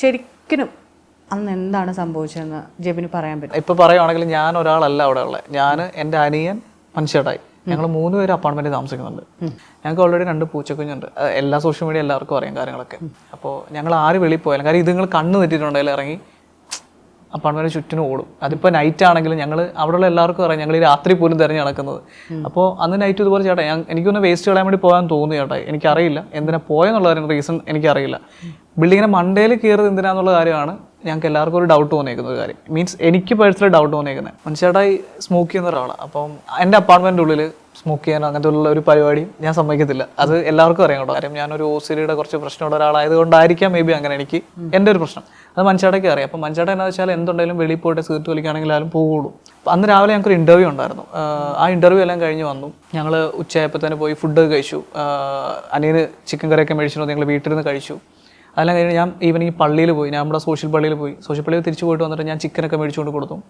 ശരിക്കും അന്ന് എന്താണ് സംഭവിച്ചതെന്ന് ജെബിന് പറയാൻ പറ്റും? ഇപ്പൊ പറയുവാണെങ്കിൽ ഞാൻ ഒരാളല്ല അവിടെ ഉള്ളത് ഞാൻ എന്റെ അനിയൻ മനുഷ്യട്ടായി ഞങ്ങൾ മൂന്ന് പേര് അപ്പാർട്ട്മെന്റിൽ താമസിക്കുന്നുണ്ട്. ഞങ്ങൾക്ക് ഓൾറെഡി രണ്ട് പൂച്ചക്കുഞ്ഞുണ്ട്. എല്ലാ സോഷ്യൽ മീഡിയ എല്ലാവർക്കും അറിയാം കാര്യങ്ങളൊക്കെ. അപ്പോൾ ഞങ്ങൾ ആര് വെളിയിൽ പോയാലും കാര്യം ഇത് നിങ്ങൾ കണ്ണ് തെറ്റിയിട്ടുണ്ടെങ്കിൽ ഇറങ്ങി അപ്പാർട്ട്മെന്റ് ചുറ്റിനും ഓടും. അതിപ്പോൾ നൈറ്റ് ആണെങ്കിലും ഞങ്ങൾ അവിടെയുള്ള എല്ലാവർക്കും അറിയാം. ഞങ്ങൾ ഈ രാത്രി പോലും തിരഞ്ഞു നടക്കുന്നത്. അപ്പോൾ അന്ന് നൈറ്റ് ഇതുപോലെ ചേട്ടാ ഞാൻ എനിക്കൊന്ന് വേസ്റ്റ് കളയാൻ വേണ്ടി പോകാൻ തോന്നി ചേട്ടാ. എനിക്കറിയില്ല. എന്തിനാ പോയെന്നുള്ള കാര്യം റീസൺ എനിക്കറിയില്ല ബിൽഡിങ്ങിനെ മണ്ടയിൽ കയറിയത് എന്തിനാന്നുള്ള കാര്യമാണ് ഞങ്ങൾക്ക് എല്ലാവർക്കും ഒരു ഡൗട്ട് തോന്നിയേക്കുന്ന ഒരു കാര്യം. മീൻസ് എനിക്ക് പേഴ്സണലി ഡൗട്ട് തോന്നിയേക്കുന്നത് മനുഷ്യടായി സ്മോക്ക് ചെയ്യുന്ന ഒരാളാണ് അപ്പം എന്റെ അപ്പാർട്ട്മെന്റിന്റെ ഉള്ളിൽ സ്മോക്ക് ചെയ്യാനോ അങ്ങനത്തെ ഉള്ള ഒരു പരിപാടി ഞാൻ സമ്മതിക്കത്തില്ല. അത് എല്ലാവർക്കും അറിയാം കേട്ടോ. കാര്യം ഞാനൊരു ഓസിലിയുടെ കുറച്ച് പ്രശ്നമുള്ള ഒരാളായതുകൊണ്ടായിരിക്കാം മേ ബി അങ്ങനെ എനിക്ക് എന്റെ ഒരു പ്രശ്നം. അത് മനുഷ്യടയ്ക്ക് അറിയാം. അപ്പം മനുഷ്യട എന്ന് വെച്ചാൽ എന്തുണ്ടെങ്കിലും വെളിയിൽ പോയിട്ട് സീറ്റ് വലിക്കുകയാണെങ്കിലും പോകുള്ളൂ. അന്ന് രാവിലെ ഞങ്ങൾക്ക് ഒരു ഇന്റർവ്യൂ ഉണ്ടായിരുന്നു. ആ ഇന്റർവ്യൂ എല്ലാം കഴിഞ്ഞ് വന്നു. ഞങ്ങൾ ഉച്ചയായപ്പോൾ തന്നെ പോയി ഫുഡ് കഴിച്ചു. അനിയന് ചിക്കൻ കറിയൊക്കെ മേടിച്ചിരുന്നു ഞങ്ങൾ വീട്ടിൽ നിന്ന് കഴിച്ചു. അതെല്ലാം കഴിഞ്ഞ് ഞാൻ ഈവനിങ് പള്ളിയിൽ പോയി. ഞാൻ നമ്മുടെ സോഷ്യൽ പള്ളിയിൽ പോയി. സോഷ്യൽ പള്ളിയിൽ തിരിച്ചു പോയിട്ട് വന്നിട്ട് ഞാൻ ചിക്കനൊക്കെ മേടിച്ചുകൊണ്ട് കൊടുത്തു.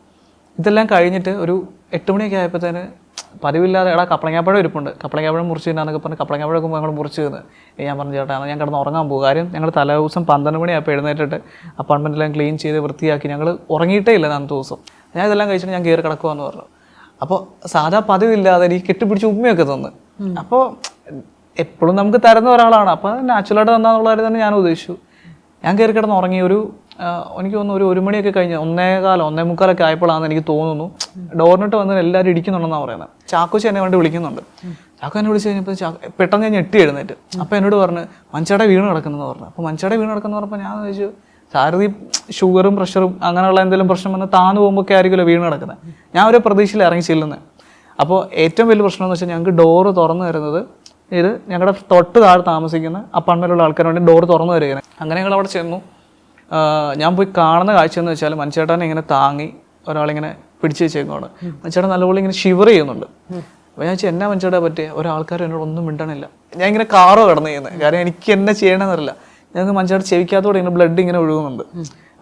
ഇതെല്ലാം കഴിഞ്ഞിട്ട് ഒരു എട്ട് മണിയൊക്കെ ആയപ്പോഴത്തേന് പതിവില്ലാതെ എടാ കപ്പളങ്ങാപ്പഴം ഇരിപ്പുണ്ട്. കപ്പളങ്ങാപ്പഴം മുറിച്ച് തിന്നാന്നൊക്കെ പറഞ്ഞ് കപ്പളങ്ങാപ്പഴമൊക്കെ ഞങ്ങൾ മുറിച്ച് തന്ന്. ഞാൻ പറഞ്ഞു ചേട്ടാ ഞാൻ കിടന്ന് ഉറങ്ങാൻ പോകും. കാര്യം ഞങ്ങൾ തലേ ദിവസം പന്ത്രണ്ട് മണിയായപ്പോൾ എഴുന്നേറ്റിട്ട് അപ്പാർട്ട്മെന്റെല്ലാം ക്ലീൻ ചെയ്ത് വൃത്തിയാക്കി ഞങ്ങൾ ഉറങ്ങിയിട്ടേ ഇല്ല അന്നത്തെ ദിവസം. ഞാൻ ഇതെല്ലാം കഴിച്ചിട്ട് ഞാൻ കയറി കിടക്കുമെന്ന് പറഞ്ഞു. അപ്പോൾ സാധാ പതിവില്ലാതെ എനിക്ക് കെട്ടിപ്പിടിച്ച് ഉമ്മയൊക്കെ തന്നു. അപ്പോൾ എപ്പോഴും നമുക്ക് തരുന്ന ഒരാളാണ്. അപ്പോൾ നാച്ചുറലായിട്ട് തന്നാന്നുള്ള കാര്യം തന്നെ ഞാൻ ഉദ്ദേശിച്ചു. ഞാൻ കയറി കിടന്ന് ഉറങ്ങി ഒരു എനിക്ക് തോന്നുന്നു ഒരു ഒരു മണിയൊക്കെ കഴിഞ്ഞ് ഒന്നേ കാലം ഒന്നേ മുക്കാലൊക്കെ ആയപ്പോഴാണെന്ന് എനിക്ക് തോന്നുന്നു. ഡോറിനിട്ട് വന്ന് എല്ലാവരും ഇടിക്കുന്നുണ്ടെന്നാണ് പറയുന്നത്. ചാക്കോച്ചി എന്നെ വേണ്ടി വിളിക്കുന്നുണ്ട്. ചാക്കോ എന്നെ വിളിച്ച് കഴിഞ്ഞപ്പോൾ പെട്ടെന്ന് ഞാൻ ഞെട്ടി എഴുന്നേറ്റ്. അപ്പോൾ എന്നോട് പറഞ്ഞ് മഞ്ചാടെ വീണ് കിടക്കുന്നെന്ന് പറഞ്ഞു. അപ്പോൾ മഞ്ചാടെ വീണ് കിടക്കുന്ന പറഞ്ഞപ്പോൾ ഞാൻ ചോദിച്ചു സാരഥി ഷുഗറും പ്രഷറും അങ്ങനെയുള്ള എന്തെങ്കിലും പ്രശ്നം വന്ന് താന്നു പോകുമ്പോൾ ആയിരിക്കുമല്ലോ വീണ് കിടക്കുന്നത് ഞാൻ ഒരു പ്രതീക്ഷയിൽ ഇറങ്ങി ചെല്ലുന്നത് അപ്പോൾ ഏറ്റവും വലിയ പ്രശ്നം എന്ന് വെച്ചാൽ ഞങ്ങൾക്ക് ഡോറ് തുറന്നു തരുന്നത് ഇത് ഞങ്ങളുടെ തൊട്ട് താഴെ താമസിക്കുന്ന അപ്പാർട്ട്മെന്റിലുള്ള ആൾക്കാർ വേണ്ടി ഡോറ് തുറന്നു തരികയാണ്. അങ്ങനെ ഞങ്ങൾ അവിടെ ചെന്നു. ഞാൻ പോയി കാണുന്ന കാഴ്ച എന്ന് വെച്ചാൽ മനുഷ്യേട്ടനെ ഇങ്ങനെ താങ്ങി ഒരാളിങ്ങനെ പിടിച്ചു വെച്ചേക്കാണ് മനുഷ്യേട്ടൻ നല്ലപോലെ ഇങ്ങനെ ഷിവർ ചെയ്യുന്നുണ്ട്. അപ്പോൾ ഞാൻ വെച്ചാൽ എന്നാ മനുഷ്യയുടെ പറ്റിയ? ഒരാൾക്കാർ എന്നോട് ഒന്നും മിണ്ടണില്ല. ഞാൻ ഇങ്ങനെ കാറോ കിടന്നു ചെയ്യുന്നത് കാരണം എനിക്ക് എന്നെ ചെയ്യണമെന്നറിയില്ല ഞങ്ങൾക്ക് മനുഷ്യരുടെ ചെവിക്കാത്തോടെ ഇങ്ങനെ ബ്ലഡ് ഇങ്ങനെ ഒഴുകുന്നുണ്ട്.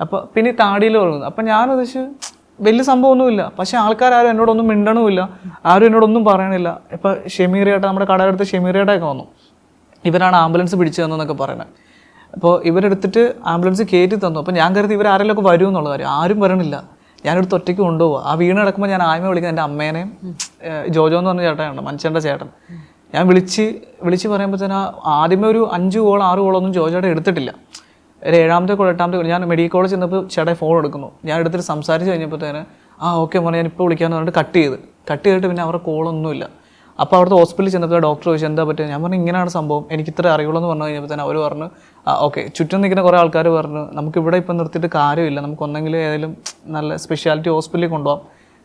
അപ്പോൾ പിന്നെ ഈ താടിയിൽ ഒഴുകുന്നു. അപ്പം ഞാൻ ഉദ്ദേശിച്ചു വലിയ സംഭവമൊന്നുമില്ല. പക്ഷെ ആൾക്കാരും എന്നോടൊന്നും മിണ്ടണമില്ല ആരും എന്നോടൊന്നും പറയണില്ല. ഇപ്പം ഷെമീറിയേട്ട നമ്മുടെ കടയെടുത്ത് ഷെമീറിയേട്ടൊക്കെ വന്നു. ഇവരാണ് ആംബുലൻസ് പിടിച്ചു തന്നെന്നൊക്കെ പറയണത് അപ്പോൾ ഇവരെടുത്തിട്ട് ആംബുലൻസ് കയറ്റി തന്നു. അപ്പോൾ ഞാൻ കരുതി ഇവർ ആരെങ്കിലും ഒക്കെ വരും എന്നുള്ള കാര്യം. ആരും വരണില്ല. ഞാനെടുത്ത് ഒറ്റയ്ക്ക് കൊണ്ടുപോകുക ആ വീണ് കിടക്കുമ്പോൾ ഞാൻ ആയ്മ വിളിക്കുന്നത് എന്റെ അമ്മേനെയും ജോജോ എന്ന് പറഞ്ഞ ചേട്ടനുണ്ട് മനുഷ്യന്റെ ചേട്ടൻ. ഞാൻ വിളിച്ച് വിളിച്ച് പറയുമ്പോൾ തന്നെ ആദ്യമേ ഒരു അഞ്ച് കോൾ ആറ് കോളൊന്നും ജോജോടെ എടുത്തിട്ടില്ല. ഒരു ഏഴാമത്തെ കോൾ എട്ടാമത്തെ കോൾ ഞാൻ മെഡിക്കൽ കോളേജ് ചെന്നപ്പോൾ ചേട്ടായി ഫോൺ എടുക്കുന്നു. ഞാൻ എടുത്തിട്ട് സംസാരിച്ച് തന്നെ ആ ഓക്കെ മോനെ ഞാൻ ഇപ്പോൾ വിളിക്കാമെന്ന് പറഞ്ഞിട്ട് കട്ട് ചെയ്ത്. കട്ട് ചെയ്തിട്ട് പിന്നെ അവരുടെ കോളൊന്നുമില്ല. അപ്പോൾ അവിടുത്തെ ഹോസ്പിറ്റലിൽ ചെന്നപ്പോൾ ഡോക്ടർ ചോദിച്ചു എന്താ പറ്റുക ഞാൻ പറഞ്ഞു ഇങ്ങനെയാണ് സംഭവം. എനിക്ക് ഇത്ര അറിയുള്ളൂ പറഞ്ഞു കഴിഞ്ഞപ്പോൾ തന്നെ അവർ പറഞ്ഞു ഓക്കെ. ചുറ്റും നിൽക്കുന്ന കുറേ ആൾക്കാർ പറഞ്ഞു നമുക്ക് ഇവിടെ ഇപ്പം നിർത്തിയിട്ട് കാര്യമില്ല. നമുക്ക് ഒന്നെങ്കിലും ഏതെങ്കിലും നല്ല സ്പെഷ്യാലിറ്റി ഹോസ്പിറ്റലിൽ കൊണ്ടുപോകാം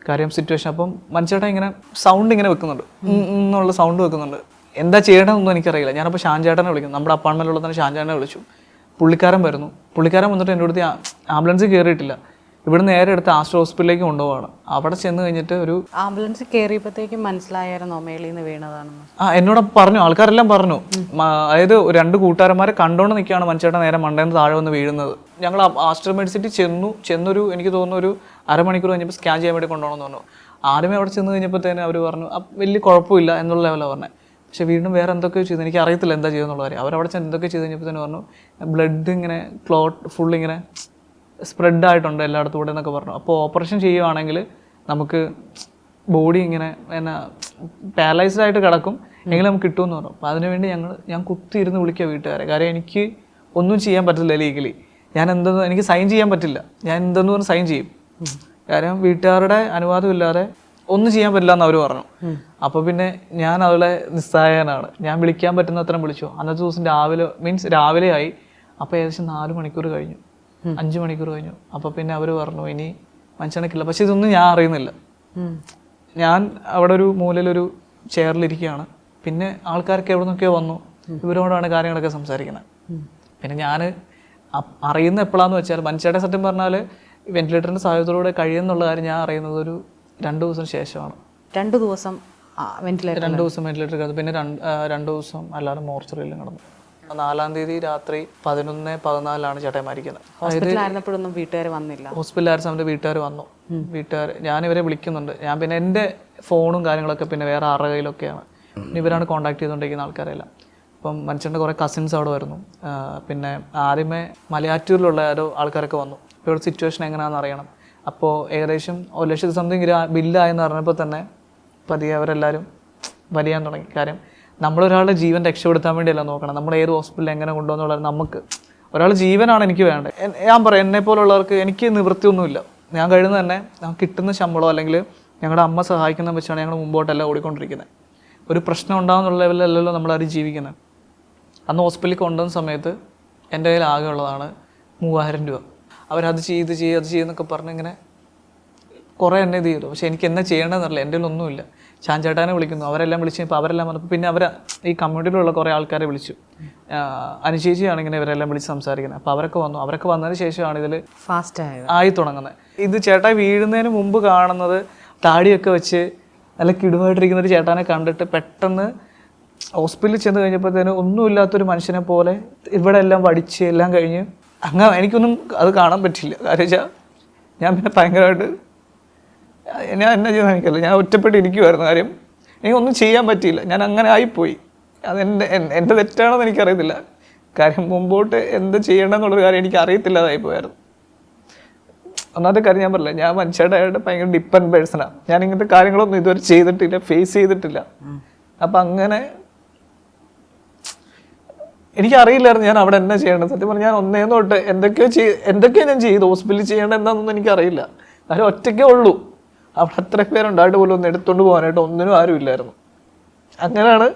കാര്യം സിറ്റുവേഷൻ അപ്പം മനുഷ്യട്ടാ ഇങ്ങനെ സൗണ്ട് ഇങ്ങനെ വെക്കുന്നുണ്ട്. എന്നുള്ള സൗണ്ട് വെക്കുന്നുണ്ട്. എന്താ ചെയ്യണമെന്നൊന്നും എനിക്കറിയില്ല. ഞാനപ്പോൾ ഷാൻചേട്ടനെ വിളിക്കും നമ്മുടെ അപ്പാർട്ട്മെന്റിലുള്ള തന്നെ ഷാൻചേട്ടനെ വിളിച്ചു. പുള്ളിക്കാരൻ വരുന്നു. പുള്ളിക്കാരൻ വന്നിട്ട് എന്റെ അടുത്ത് ആംബുലൻസ് കയറിയിട്ടില്ല ഇവിടെ നേരെ എടുത്ത് ആസ്റ്റർ ഹോസ്പിറ്റലിലേക്ക് കൊണ്ടുപോവാണ്. അവിടെ ചെന്ന് കഴിഞ്ഞിട്ട് ഒരു ആംബുലൻസ് കയറിയപ്പോഴത്തേക്കും മനസ്സിലായിരുന്നു മേളിൽ നിന്ന് വീണതാണെന്ന് ആ എന്നോട് പറഞ്ഞു ആൾക്കാരെല്ലാം പറഞ്ഞു. അതായത് രണ്ട് കൂട്ടുകാരന്മാരെ കണ്ടോണ്ട് നിൽക്കുകയാണ് മനുഷ്യരുടെ നേരെ മണ്ടേന്ന് താഴെ വന്ന് വീഴുന്നത്. ഞങ്ങൾ ആസ്റ്റർ മെഡിസിറ്റി ചെന്നു ചെന്നൊരു എനിക്ക് തോന്നുന്നു ഒരു അരമണിക്കൂർ കഴിഞ്ഞപ്പോൾ സ്കാൻ ചെയ്യാൻ വേണ്ടി കൊണ്ടുപോകണമെന്ന് പറഞ്ഞു. ആദ്യമേ അവിടെ ചെന്ന് കഴിഞ്ഞപ്പോഴത്തേനും അവർ പറഞ്ഞു വലിയ കുഴപ്പമില്ല എന്നുള്ള ലെവലാണ് പറഞ്ഞത് പക്ഷേ വീണ്ടും വേറെ എന്തൊക്കെയോ ചെയ്തു. എനിക്ക് അറിയത്തില്ല എന്താ ചെയ്യുന്നുള്ള കാര്യം. അവരവിടെ ചെന്ന് എന്തൊക്കെ ചെയ്ത് കഴിഞ്ഞപ്പോൾ തന്നെ പറഞ്ഞു ബ്ലഡ് ഇങ്ങനെ ക്ലോട്ട് ഫുൾ ഇങ്ങനെ സ്പ്രെഡ് ആയിട്ടുണ്ട് എല്ലായിടത്തും കൂടെ എന്നൊക്കെ പറഞ്ഞു. അപ്പോൾ ഓപ്പറേഷൻ ചെയ്യുവാണെങ്കിൽ നമുക്ക് ബോഡി ഇങ്ങനെ എന്നാ പാരലൈസ്ഡ് ആയിട്ട് കിടക്കും. എങ്കിലും നമുക്ക് കിട്ടുമെന്ന് പറഞ്ഞു. അപ്പോൾ അതിനുവേണ്ടി ഞങ്ങൾ ഞാൻ കുത്തിയിരുന്ന് വിളിക്കുക വീട്ടുകാരെ. കാര്യം എനിക്ക് ഒന്നും ചെയ്യാൻ പറ്റില്ല ലീഗലി ഞാൻ എന്തെന്ന് എനിക്ക് സൈൻ ചെയ്യാൻ പറ്റില്ല. ഞാൻ എന്തെന്ന് പറഞ്ഞ് സൈൻ ചെയ്യും. കാര്യം വീട്ടുകാരുടെ അനുവാദം ഇല്ലാതെ ഒന്നും ചെയ്യാൻ പറ്റില്ല എന്ന് അവർ പറഞ്ഞു. അപ്പോൾ പിന്നെ ഞാൻ അവളെ നിസ്സഹായനാണ് ഞാൻ വിളിക്കാൻ പറ്റുന്ന അത്രയും വിളിച്ചു. അന്നത്തെ ദിവസം രാവിലെ മീൻസ് രാവിലെ ആയി അപ്പോൾ ഏകദേശം നാല് മണിക്കൂർ കഴിഞ്ഞു. അഞ്ച് മണിക്കൂർ കഴിഞ്ഞു. അപ്പോൾ പിന്നെ അവർ പറഞ്ഞു ഇനി മനുഷ്യനക്കില്ല പക്ഷെ ഇതൊന്നും ഞാൻ അറിയുന്നില്ല. ഞാൻ അവിടെ ഒരു മൂലയിലൊരു ചെയറിലിരിക്കുകയാണ് പിന്നെ ആൾക്കാരൊക്കെ എവിടെ നിന്നൊക്കെയോ വന്നു. ഇവരോടാണ് കാര്യങ്ങളൊക്കെ സംസാരിക്കുന്നത്. പിന്നെ ഞാൻ അറിയുന്ന എപ്പോഴാന്ന് വെച്ചാൽ മനുഷ്യരുടെ സത്യം പറഞ്ഞാൽ വെന്റിലേറ്ററിന്റെ സഹായത്തോടെ കഴിയുന്നുള്ള കാര്യം ഞാൻ അറിയുന്നത് ഒരു രണ്ട് ദിവസം ശേഷമാണ്. രണ്ടു ദിവസം വെന്റിലേറ്റർ രണ്ട് ദിവസം വെന്റിലേറ്റർ കിടന്നു. പിന്നെ രണ്ട് ദിവസം അല്ലാതെ മോർച്ചറിയിലും കിടന്നു. നാലാം തീയതി രാത്രി പതിനൊന്ന് പതിനാലിലാണ് ചേട്ടൻ മരിക്കുന്നത്. ഹോസ്പിറ്റലായിരുന്നപ്പോഴൊന്നും വീട്ടുകാർ വന്നില്ല. ഹോസ്പിറ്റലായ സമയത്ത് വീട്ടുകാർ വന്നു. വീട്ടുകാർ ഞാൻ ഇവരെ വിളിക്കുന്നുണ്ട്. ഞാൻ പിന്നെ എന്റെ ഫോണും കാര്യങ്ങളൊക്കെ പിന്നെ വേറെ ആരുടെ കയ്യിലൊക്കെയാണ്. ഇവരാണ് കോൺടാക്ട് ചെയ്തുകൊണ്ടിരിക്കുന്ന ആൾക്കാരെല്ലാം. അപ്പം മനുഷ്യന്റെ കുറേ കസിൻസ് അവിടെ വരുന്നു. പിന്നെ ആദ്യമേ മലയാറ്റൂരിലുള്ള ഓരോ ആൾക്കാരൊക്കെ വന്നു. ഇപ്പോൾ ഇവിടെ സിറ്റുവേഷൻ എങ്ങനെയാണെന്ന് അറിയണം. അപ്പോൾ ഏകദേശം ഒരു ലക്ഷത്തി സംതിങ് ബില്ലായെന്ന് പറഞ്ഞപ്പോൾ തന്നെ പതിയെ അവരെല്ലാവരും വലിയാൻ തുടങ്ങി. കാര്യം നമ്മളൊരാളുടെ ജീവൻ രക്ഷപ്പെടുത്താൻ വേണ്ടിയല്ല നോക്കണം? നമ്മൾ ഏത് ഹോസ്പിറ്റലിൽ എങ്ങനെ കൊണ്ടുപോകുന്നുള്ളത് നമുക്ക് ഒരാൾ ജീവനാണ് എനിക്ക് വേണ്ടത്. ഞാൻ പറയാം എന്നെ പോലുള്ളവർക്ക് എനിക്ക് നിവൃത്തിയൊന്നുമില്ല. ഞാൻ കഴിയുന്ന തന്നെ ഞാൻ കിട്ടുന്ന ശമ്പളം അല്ലെങ്കിൽ ഞങ്ങളുടെ അമ്മ സഹായിക്കുന്ന വെച്ചാണ് ഞങ്ങൾ മുമ്പോട്ടല്ല ഓടിക്കൊണ്ടിരിക്കുന്നത് ഒരു പ്രശ്നം ഉണ്ടാകുന്നുള്ള ലെവലിലല്ലല്ലോ നമ്മളാരും ജീവിക്കുന്നത് അന്ന് ഹോസ്പിറ്റലിൽ കൊണ്ടുവന്ന സമയത്ത് എന്റെ കയ്യിൽ ആകെ ഉള്ളതാണ് മൂവായിരം രൂപ. അവരത് ചെയ്ത് ചെയ്ത് അത് ചെയ്യുന്നൊക്കെ പറഞ്ഞ് ഇങ്ങനെ കുറേ എന്നെ ഇത് ചെയ്തു. പക്ഷെ എനിക്ക് എന്നാ ചെയ്യേണ്ടതെന്നറിയില്ല എന്റെ ഒന്നുമില്ല. ചാഞ്ചേട്ടാനെ വിളിക്കുന്നു. അവരെല്ലാം വിളിച്ച് ഇപ്പോൾ അവരെല്ലാം വന്നപ്പോൾ പിന്നെ അവർ ഈ കമ്മ്യൂണിറ്റിയിലുള്ള കുറേ ആൾക്കാരെ വിളിച്ചു. അനുശേഷിയാണ് ഇങ്ങനെ ഇവരെല്ലാം വിളിച്ച് സംസാരിക്കുന്നത്. അപ്പോൾ അവരൊക്കെ വന്നു. അവരൊക്കെ വന്നതിന് ശേഷമാണ് ഇതിൽ ഫാസ്റ്റ് ആയത്. ആയി തുടങ്ങുന്നത്. ഇത് ചേട്ടായി വീഴുന്നതിന് മുമ്പ് കാണുന്നത് താടിയൊക്കെ വെച്ച് നല്ല കിടുവായിട്ടിരിക്കുന്ന ഒരു ചേട്ടാനെ കണ്ടിട്ട് പെട്ടെന്ന് ഹോസ്പിറ്റലിൽ ചെന്ന് കഴിഞ്ഞപ്പോഴത്തേനും ഒന്നുമില്ലാത്തൊരു മനുഷ്യനെ പോലെ ഇവിടെ എല്ലാം വടിച്ച് എല്ലാം കഴിഞ്ഞ് അങ്ങനെ എനിക്കൊന്നും അത് കാണാൻ പറ്റില്ല. കാര്യം വെച്ചാൽ ഞാൻ പിന്നെ ഭയങ്കരമായിട്ട് ഞാൻ എന്നാ ചെയ്യുന്ന എനിക്കല്ല ഞാൻ ഒറ്റപ്പെട്ട് ഇരിക്കുമായിരുന്നു കാര്യം. എനിക്കൊന്നും ചെയ്യാൻ പറ്റിയില്ല. ഞാൻ അങ്ങനെ ആയിപ്പോയി. അതെന്റെ എൻ- എന്റെ തെറ്റാണെന്ന് എനിക്കറിയത്തില്ല. കാര്യം മുമ്പോട്ട് എന്ത് ചെയ്യണമെന്നുള്ളൊരു കാര്യം എനിക്ക് അറിയത്തില്ലാതായി പോയായിരുന്നു ഒന്നാമത്തെ കാര്യം ഞാൻ പറഞ്ഞില്ല? ഞാൻ മനുഷ്യരായിട്ട് ഭയങ്കര ഡിപ്പെൻഡ് പേഴ്സണാണ് ഞാൻ ഇങ്ങനത്തെ കാര്യങ്ങളൊന്നും ഇതുവരെ ചെയ്തിട്ടില്ല ഫേസ് ചെയ്തിട്ടില്ല. അപ്പം അങ്ങനെ എനിക്കറിയില്ലായിരുന്നു ഞാൻ അവിടെ എന്നാ ചെയ്യേണ്ടത്. സത്യം പറഞ്ഞാൽ ഞാൻ ഒന്നേന്ന് തൊട്ട് എന്തൊക്കെയോ ചെയ് എന്തൊക്കെയോ ഞാൻ ചെയ്തു. ഹോസ്പിറ്റലിൽ ചെയ്യേണ്ടത് എന്താണെന്നൊന്നും എനിക്കറിയില്ല. കാര്യം ഒറ്റയ്ക്കേ ഉള്ളൂ. അവിടെ അത്ര പേരുണ്ടായിട്ട് പോലും ഒന്ന് എടുത്തുകൊണ്ട് പോകാനായിട്ട് ഒന്നിനും ആരും ഇല്ലായിരുന്നു. അങ്ങനെയാണ്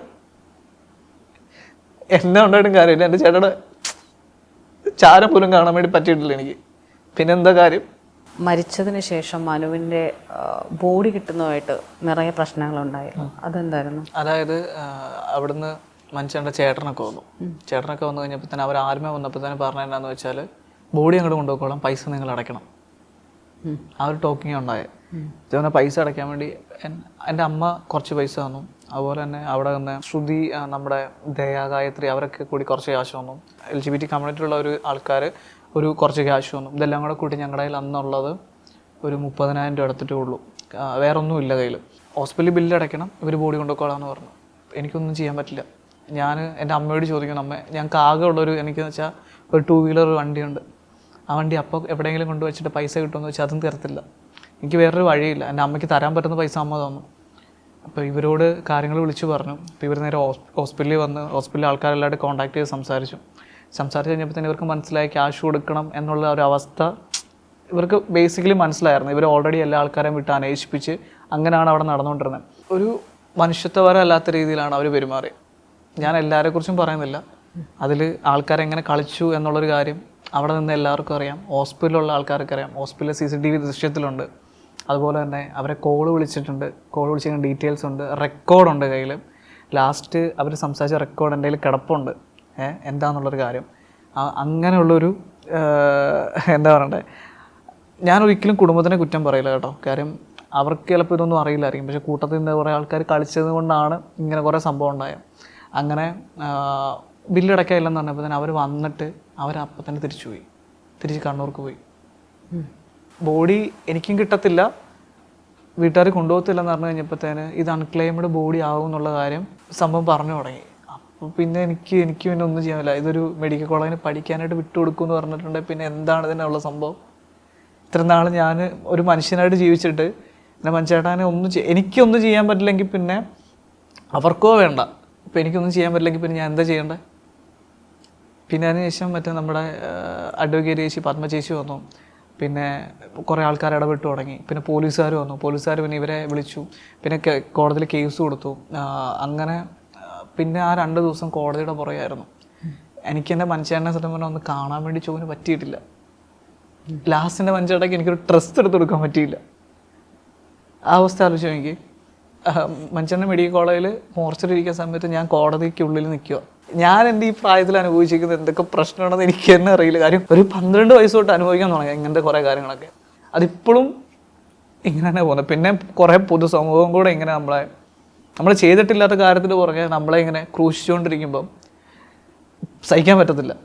എന്നെ ഉണ്ടായിട്ടും കാര്യമില്ല. എന്റെ ചേട്ടയുടെ ചാരം പോലും കാണാൻ വേണ്ടി പറ്റിയിട്ടില്ല എനിക്ക്. പിന്നെന്താ കാര്യം? മരിച്ചതിന് ശേഷം മനുവിന്റെ ബോഡി കിട്ടുന്നതുമായിട്ട് നിറയെ പ്രശ്നങ്ങളുണ്ടായിരുന്നു അതെന്തായിരുന്നു? അതായത് അവിടുന്ന് മനുഷ്യന്റെ ചേട്ടനൊക്കെ വന്നു. ചേട്ടനൊക്കെ വന്നു കഴിഞ്ഞപ്പോൾ തന്നെ അവർ ആരുമേ വന്നപ്പോൾ തന്നെ പറഞ്ഞത് എന്താണെന്ന് വെച്ചാൽ ബോഡി അങ്ങോട്ട് കൊണ്ടുപോയിക്കോളാം. പൈസ നിങ്ങൾ അടയ്ക്കണം. ആ ഒരു ടോക്കിങ് ഉണ്ടായത് ഇതേപോലെ പൈസ അടയ്ക്കാൻ വേണ്ടി എൻ- എന്റെ അമ്മ കുറച്ച് പൈസ തന്നു. അതുപോലെ തന്നെ അവിടെ നിന്ന് ശ്രുതി നമ്മുടെ ദയ ഗായത്രി അവരൊക്കെ കൂടി കുറച്ച് ക്യാഷ് തന്നു. എൽ ജി ബി ടി കമ്മ്യൂണിറ്റിയിലുള്ള ഒരു ആൾക്കാർ ഒരു കുറച്ച് ക്യാഷ് തന്നു. ഇതെല്ലാം കൂടെ കൂട്ടി ഞങ്ങളുടെ കയ്യിൽ അന്നുള്ളത് ഒരു മുപ്പതിനായിരം രൂപ എടുത്തിട്ടേ ഉള്ളൂ. വേറൊന്നും ഇല്ല കയ്യിൽ ഹോസ്പിറ്റലിൽ ബില്ല് അടയ്ക്കണം ഇവർ ബോഡി കൊണ്ടുപോയിക്കോളാന്ന് പറഞ്ഞു. എനിക്കൊന്നും ചെയ്യാൻ പറ്റില്ല. ഞാൻ എന്റെ അമ്മയോട് ചോദിക്കണം അമ്മ ഞങ്ങൾക്ക് ആകെ ഉള്ളൊരു എനിക്കെന്ന് വെച്ചാൽ ഒരു ടൂ വീലർ വണ്ടിയുണ്ട്. ആ വണ്ടി അപ്പോൾ എവിടെയെങ്കിലും കൊണ്ടുവച്ചിട്ട് പൈസ കിട്ടുമെന്ന് വെച്ചാൽ അതും തരത്തില്ല എനിക്ക് വേറൊരു വഴിയില്ല. എന്റെ അമ്മയ്ക്ക് തരാൻ പറ്റുന്ന പൈസ അമ്മ തന്നു. അപ്പോൾ ഇവരോട് കാര്യങ്ങൾ വിളിച്ചു പറഞ്ഞു. അപ്പോൾ ഇവർ നേരെ ഹോസ്- ഹോസ്പിറ്റലിൽ വന്ന് ഹോസ്പിറ്റലിൽ ആൾക്കാരെല്ലാവരും കോൺടാക്ട് ചെയ്ത് സംസാരിച്ചു. സംസാരിച്ച് കഴിഞ്ഞപ്പോൾ തന്നെ ഇവർക്ക് മനസ്സിലായി ക്യാഷ് കൊടുക്കണം എന്നുള്ള ഒരു അവസ്ഥ ഇവർക്ക് ബേസിക്കലി മനസ്സിലായിരുന്നു. ഇവർ ഓൾറെഡി എല്ലാ ആൾക്കാരെയും വിട്ട് അന്വേഷിപ്പിച്ച് അങ്ങനെയാണ് അവിടെ നടന്നുകൊണ്ടിരുന്നത്. ഒരു മനുഷ്യത്വപരമല്ലാത്ത രീതിയിലാണ് അവർ പെരുമാറിയത്. ഞാൻ എല്ലാവരെക്കുറിച്ചും പറയുന്നില്ല. അതിൽ ആൾക്കാരെങ്ങനെ കളിച്ചു എന്നുള്ളൊരു കാര്യം അവിടെ നിന്ന് എല്ലാവർക്കും അറിയാം. ഹോസ്പിറ്റലിലുള്ള ആൾക്കാർക്ക് അറിയാം ഹോസ്പിറ്റലിലെ സി സി ടി വി ദൃശ്യത്തിലുണ്ട്. അതുപോലെ തന്നെ അവരെ കോൾ വിളിച്ചിട്ടുണ്ട്. കോൾ വിളിച്ച ഡീറ്റെയിൽസ് ഉണ്ട്. റെക്കോർഡുണ്ട് കയ്യിൽ. ലാസ്റ്റ് അവർ സംസാരിച്ച റെക്കോർഡ് എന്റെ കയ്യിൽ കിടപ്പുണ്ട്. ഏഹ് എന്താണെന്നുള്ളൊരു കാര്യം. അങ്ങനെയുള്ളൊരു എന്താ പറയണ്ടേ? ഞാൻ ഒരിക്കലും കുടുംബത്തിനെ കുറ്റം പറയില്ല കേട്ടോ. കാര്യം അവർക്ക് ചിലപ്പോൾ ഇതൊന്നും അറിയില്ലായിരിക്കും. പക്ഷേ കൂട്ടത്തിൽ നിന്ന് കുറേ ആൾക്കാർ കളിച്ചത് കൊണ്ടാണ് ഇങ്ങനെ കുറേ സംഭവം ഉണ്ടായത്. അങ്ങനെ ബില്ലടക്കാൻ ഇല്ലെന്ന് പറഞ്ഞപ്പോൾ തന്നെ അവർ വന്നിട്ട് അവരപ്പം തന്നെ തിരിച്ചു പോയി തിരിച്ച് കണ്ണൂർക്ക് പോയി. ബോഡി എനിക്കും കിട്ടത്തില്ല. വീട്ടുകാർ കൊണ്ടുപോകത്തില്ലെന്ന് പറഞ്ഞു കഴിഞ്ഞപ്പോഴത്തേന് ഇത് അൺക്ലെയിംഡ് ബോഡി ആവും എന്നുള്ള കാര്യം സംഭവം പറഞ്ഞു തുടങ്ങി. അപ്പോൾ പിന്നെ എനിക്ക് എനിക്ക് പിന്നെ ഒന്നും ചെയ്യാൻ പറ്റില്ല. ഇതൊരു മെഡിക്കൽ കോളേജിന് പഠിക്കാനായിട്ട് വിട്ടു വിട്ടുകൊടുക്കും എന്ന് പറഞ്ഞിട്ടുണ്ടെങ്കിൽ പിന്നെ എന്താണ് ഇതിനുള്ള സംഭവം? ഇത്ര നാൾ ഞാൻ ഒരു മനുഷ്യനായിട്ട് ജീവിച്ചിട്ട് എന്റെ മനുഷ്യേട്ടാനെ ഒന്നും ചെയ്യാം എനിക്കൊന്നും ചെയ്യാൻ പറ്റില്ലെങ്കിൽ പിന്നെ അവർക്കോ വേണ്ട. ഇപ്പം എനിക്കൊന്നും ചെയ്യാൻ പറ്റില്ലെങ്കിൽ പിന്നെ ഞാൻ എന്താ ചെയ്യേണ്ടത് പിന്നെ അതിനുശേഷം മറ്റേ നമ്മുടെ അഡ്വക്കേറ്റ് ചേച്ചി പത്മ ചേച്ചി വന്നു. പിന്നെ കുറേ ആൾക്കാർ ഇടപെട്ട് തുടങ്ങി. പിന്നെ പോലീസുകാർ വന്നു. പോലീസുകാർ പിന്നെ ഇവരെ വിളിച്ചു. പിന്നെ കോടതിയിൽ കേസ് കൊടുത്തു. അങ്ങനെ പിന്നെ ആ രണ്ട് ദിവസം കോടതിയുടെ പുറകെയായിരുന്നു. എനിക്ക് എന്റെ മനുഷ്യനെ സത്യം പറഞ്ഞാൽ ഒന്ന് കാണാൻ വേണ്ടി ചോദിന് പറ്റിയിട്ടില്ല. ലാസ്റ്റിന്റെ മനുഷ്യടക്ക് എനിക്കൊരു ട്രസ്റ്റ് എടുത്ത് കൊടുക്കാൻ പറ്റിയില്ല. ആ അവസ്ഥ ആലോചിച്ചു എനിക്ക് മനുഷ്യന്റെ മെഡിക്കൽ കോളേജിൽ മോർച്ചറി ഇരിക്കുന്ന സമയത്ത് ഞാൻ കോടതിക്കുള്ളിൽ നിൽക്കുക ഞാൻ എന്റെ ഈ പ്രായത്തിൽ അനുഭവിച്ചിരിക്കുന്നത് എന്തൊക്കെ പ്രശ്നമാണെന്ന് എനിക്ക് തന്നെ അറിയില്ല. കാര്യം ഒരു പന്ത്രണ്ട് വയസ്സ് തൊട്ട് അനുഭവിക്കാൻ തുടങ്ങി ഇങ്ങനത്തെ കുറേ കാര്യങ്ങളൊക്കെ. അതിപ്പോഴും ഇങ്ങനെ തന്നെ പോകുന്നത്. പിന്നെ കുറേ പൊതുസമൂഹം കൂടെ ഇങ്ങനെ നമ്മളെ നമ്മൾ ചെയ്തിട്ടില്ലാത്ത കാര്യത്തിൽ പുറകെ നമ്മളെ ഇങ്ങനെ ക്രൂശിച്ചുകൊണ്ടിരിക്കുമ്പം സഹിക്കാൻ പറ്റത്തില്ല.